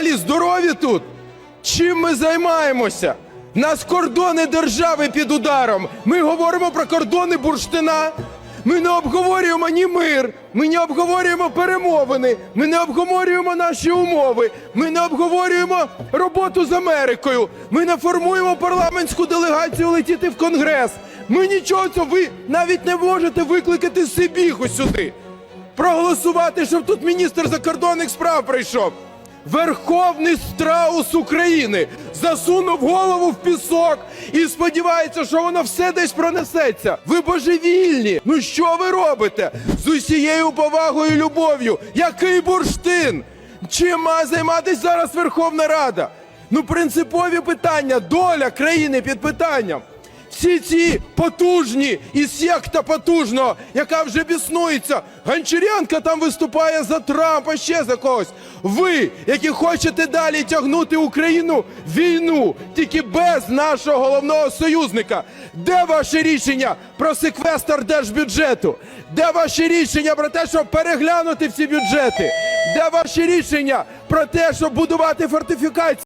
взагалі здорові тут? Чим ми займаємося? Нас кордони держави під ударом. Ми говоримо про кордони бурштина. Ми не обговорюємо ні мир, ми не обговорюємо перемовини, ми не обговорюємо наші умови, ми не обговорюємо роботу з Америкою, ми не формуємо парламентську делегацію летіти в Конгрес. Ми нічого цього, ви навіть не можете викликати Сибіху сюди. Проголосувати, щоб тут міністр закордонних справ прийшов. Верховний страус України засунув голову в пісок і сподівається, що воно все десь пронесеться. Ви божевільні. Ну що ви робите? З усією повагою і любов'ю. Який бурштин? Чим має займатися зараз Верховна Рада? Ну, принципові питання, доля країни під питанням. Всі ці потужні і секта потужного, яка вже біснується. Гончаренко там виступає за Трампа, ще за когось. Ви, які хочете далі тягнути Україну війну, тільки без нашого головного союзника. Де ваше рішення про секвестр держбюджету? Де ваші рішення про те, щоб переглянути всі бюджети? Де ваші рішення про те, щоб будувати фортифікації?